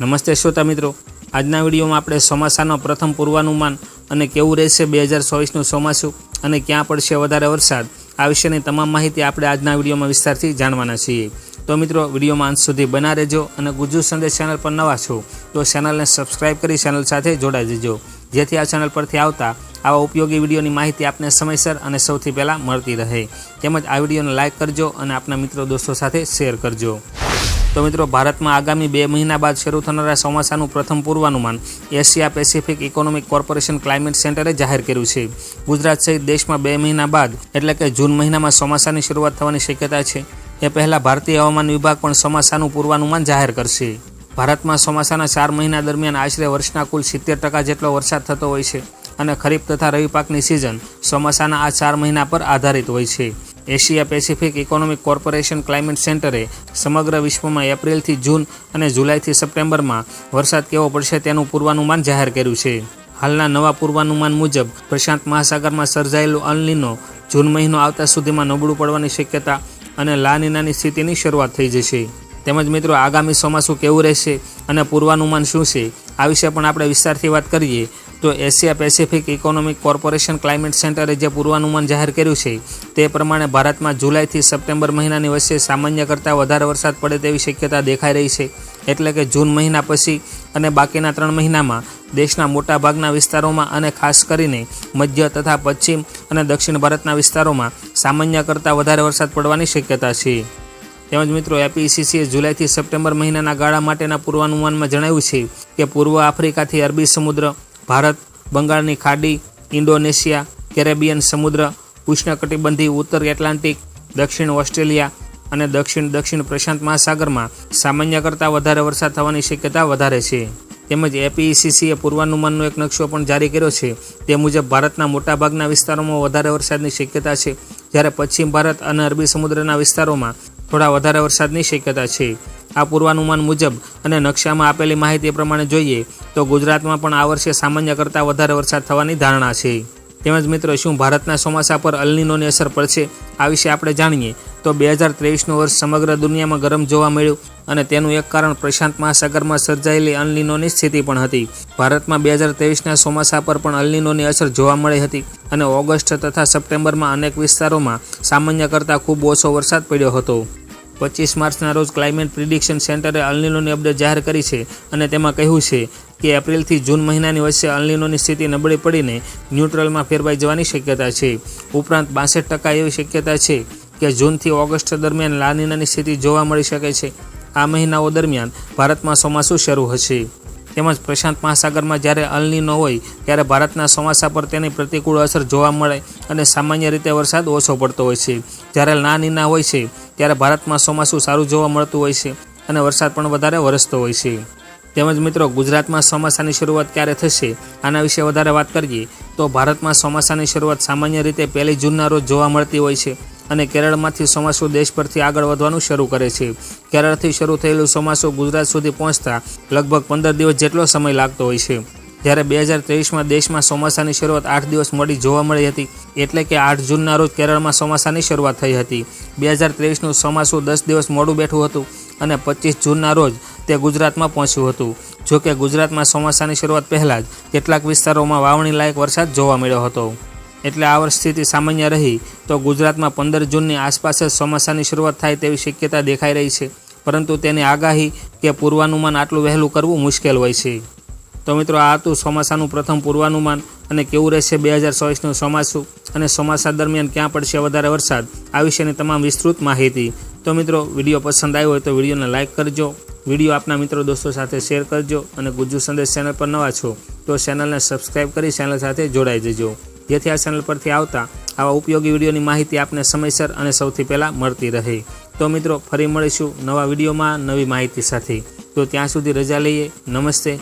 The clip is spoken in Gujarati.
નમસ્તે શ્રોતા મિત્રો. આજના વિડીયોમાં આપણે ચોમાસાનો પ્રથમ પૂર્વાનુમાન અને કેવું રહેશે બે હજાર ચોવીસનું ચોમાસું અને ક્યાં પડશે વધારે વરસાદ, આ વિશેની તમામ માહિતી આપણે આજના વિડીયોમાં વિસ્તારથી જાણવાના છીએ. તો મિત્રો, વિડીયોમાં અંત સુધી બના રહેજો અને ગુજુ સંદેશ ચેનલ પર નવા છો, તો ચેનલને સબસ્ક્રાઇબ કરી ચેનલ સાથે જોડાઈ જજો. જેથી આ ચેનલ પરથી આવતા આવા ઉપયોગી વિડીયોની માહિતી આપને સમયસર અને સૌથી પહેલાં મળતી રહે. તેમજ આ વિડીયોને લાઇક કરજો અને આપના મિત્રો દોસ્તો સાથે શેર કરજો. તો મિત્રો, ભારતમાં આગામી બે મહિના બાદ શરૂ થનારા ચોમાસાનું પ્રથમ પૂર્વાનુમાન Asia Pacific economic corporation climate સેન્ટરે જાહેર કર્યું છે. ગુજરાત સહિત દેશમાં બે મહિના બાદ, એટલે કે જૂન મહિનામાં ચોમાસાની શરૂઆત થવાની શક્યતા છે. એ પહેલાં ભારતીય હવામાન વિભાગ પણ ચોમાસાનું પૂર્વાનુમાન જાહેર કરશે. ભારતમાં ચોમાસાના ચાર મહિના દરમિયાન આશરે વર્ષના કુલ સિત્તેર ટકા જેટલો વરસાદ થતો હોય છે અને ખરીફ તથા રવિ પાકની સિઝન ચોમાસાના આ ચાર મહિના પર આધારિત હોય છે. Asia Pacific economic corporation climate સેન્ટરે સમગ્ર વિશ્વમાં એપ્રિલથી જૂન અને જુલાઈથી સપ્ટેમ્બરમાં વરસાદ કેવો પડશે તેનું પૂર્વાનુમાન જાહેર કર્યું છે. હાલના નવા પૂર્વાનુમાન મુજબ, પ્રશાંત મહાસાગરમાં સર્જાયેલું અલનીનો જૂન મહિનો આવતા સુધીમાં નબળું પડવાની શક્યતા અને લાનીનાની સ્થિતિની શરૂઆત થઈ જશે. તેમજ મિત્રો, આગામી ચોમાસું કેવું રહેશે અને પૂર્વાનુમાન શું છે, આ વિશે પણ આપણે વિસ્તારથી વાત કરીએ. તો Asia Pacific economic corporation climate સેન્ટરે જે પૂર્વાનુમાન જાહેર કર્યું છે, તે પ્રમાણે ભારતમાં જુલાઈથી સપ્ટેમ્બર મહિનાની વચ્ચે સામાન્ય કરતાં વધારે વરસાદ પડે તેવી શક્યતા દેખાઈ રહી છે. એટલે કે જૂન મહિના પછી અને બાકીના ત્રણ મહિનામાં દેશના મોટાભાગના વિસ્તારોમાં અને ખાસ કરીને મધ્ય તથા પશ્ચિમ અને દક્ષિણ ભારતના વિસ્તારોમાં સામાન્ય કરતાં વધારે વરસાદ પડવાની શક્યતા છે. તેમજ મિત્રો, એપીસીસીએ જુલાઈથી સપ્ટેમ્બર મહિનાના ગાળા માટેના પૂર્વાનુમાનમાં જણાવ્યું છે કે પૂર્વ આફ્રિકાથી અરબી સમુદ્ર ભારત, બંગાળની ખાડી, ઇન્ડોનેશિયા, કેરેબિયન સમુદ્ર, ઉષ્ણકટિબંધી ઉત્તર એટલાન્ટિક, દક્ષિણ ઓસ્ટ્રેલિયા અને દક્ષિણ દક્ષિણ પ્રશાંત મહાસાગરમાં સામાન્ય કરતાં વધારે વરસાદ થવાની શક્યતા વધારે છે. તેમજ એપીસીસીએ પૂર્વાનુમાનનો એક નકશો પણ જારી કર્યો છે. તે મુજબ ભારતના મોટાભાગના વિસ્તારોમાં વધારે વરસાદની શક્યતા છે, જ્યારે પશ્ચિમ ભારત અને અરબી સમુદ્રના વિસ્તારોમાં થોડા વધારે વરસાદની શક્યતા છે. આ પૂર્વાનુમાન મુજબ અને નકશામાં આપેલી માહિતી પ્રમાણે જોઈએ તો ગુજરાતમાં પણ આ વર્ષે સામાન્ય કરતાં વધારે વરસાદ થવાની ધારણા છે. તેમજ મિત્રો, શું ભારતના ચોમાસા પર અલનીનોની અસર પડશે આ વિશે આપણે જાણીએ તો બે હજાર ત્રેવીસનું વર્ષ સમગ્ર દુનિયામાં ગરમ જોવા મળ્યું અને તેનું એક કારણ પ્રશાંત મહાસાગરમાં સર્જાયેલી અલનીનોની સ્થિતિ પણ હતી. ભારતમાં બે હજાર ત્રેવીસના ચોમાસા પર પણ અલનીનોની અસર જોવા મળી હતી અને ઓગસ્ટ તથા સપ્ટેમ્બરમાં અનેક વિસ્તારોમાં સામાન્ય કરતાં ખૂબ ઓછો વરસાદ પડ્યો હતો. પચીસ માર્ચના રોજ ક્લાઇમેટ પ્રિડિક્શન સેન્ટરે અલનીનોની અપડેટ જાહેર કરી છે અને તેમાં કહ્યું છે કે એપ્રિલથી જૂન મહિનાની વચ્ચે અલનીનોની સ્થિતિ નબળી પડીને ન્યુટ્રલમાં ફેરવાઈ જવાની શક્યતા છે. ઉપરાંત બાસઠ ટકા એવી શક્યતા છે કે જૂનથી ઓગસ્ટ દરમિયાન લાનીનાની સ્થિતિ જોવા મળી શકે છે. આ મહિનાઓ દરમિયાન ભારતમાં ચોમાસું શરૂ હશે. તેમજ પ્રશાંત મહાસાગરમાં જ્યારે અલનીનો હોય, ત્યારે ભારતના ચોમાસા પર તેની પ્રતિકૂળ અસર જોવા મળે અને સામાન્ય રીતે વરસાદ ઓછો પડતો હોય છે. જ્યારે નાનીના હોય છે, ત્યારે ભારતમાં ચોમાસું સારું જોવા મળતું હોય છે અને વરસાદ પણ વધારે વરસતો હોય છે. તેમજ મિત્રો, ગુજરાતમાં ચોમાસાની શરૂઆત ક્યારે થશે, આના વિશે વધારે વાત કરીએ, તો ભારતમાં ચોમાસાની શરૂઆત સામાન્ય રીતે પહેલી જૂનના રોજ જોવા મળતી હોય છે. અને કેરળમાંથી ચોમાસું દેશ પરથી આગળ વધવાનું શરૂ કરે છે. કેરળથી શરૂ થયેલું ચોમાસું ગુજરાત સુધી પહોંચતા લગભગ પંદર દિવસ જેટલો સમય લાગતો હોય છે. જ્યારે બે હજાર ત્રેવીસમાં દેશમાં ચોમાસાની શરૂઆત આઠ દિવસ મોડી જોવા મળી હતી, એટલે કે આઠ જૂનના રોજ કેરળમાં ચોમાસાની શરૂઆત થઈ હતી. બે હજાર ત્રેવીસનું ચોમાસું દસ દિવસ મોડું બેઠું હતું અને પચીસ જૂનના રોજ તે ગુજરાતમાં પહોંચ્યું હતું. જોકે ગુજરાતમાં ચોમાસાની શરૂઆત પહેલાં જ કેટલાક વિસ્તારોમાં વાવણી લાયક વરસાદ જોવા મળ્યો હતો. એટલે આ વર્ષ સ્થિતિ સામાન્ય રહી તો ગુજરાતમાં પંદર જૂનની આસપાસ જ ચોમાસાની શરૂઆત થાય તેવી શક્યતા દેખાઈ રહી છે. પરંતુ તેની આગાહી કે પૂર્વાનુમાન આટલું વહેલું કરવું મુશ્કેલ હોય છે. તો મિત્રો, આ હતું ચોમાસાનું પ્રથમ પૂર્વાનુમાન અને કેવું રહેશે બે હજાર ચોવીસનું ચોમાસું અને ચોમાસા દરમિયાન ક્યાં પડશે વધારે વરસાદ, આ વિશેની તમામ વિસ્તૃત માહિતી. તો મિત્રો, વીડિયો પસંદ આવ્યો હોય તો વિડીયોને લાઇક કરજો, વીડિયો આપના મિત્રો દોસ્તો સાથે શેર કરજો અને ગુજ્જુ સંદેશ ચેનલ પર નવા છો તો ચેનલને સબસ્ક્રાઈબ કરી ચેનલ સાથે જોડાઈ જજો. જેથી આ ચેનલ પરથી આવતા આવા ઉપયોગી વિડીયોની માહિતી આપને સમયસર અને સૌથી પહેલાં મળતી રહે. તો મિત્રો, ફરી મળીશું નવા વિડીયોમાં નવી માહિતી સાથે. તો ત્યાં સુધી રજા લઈએ. નમસ્તે.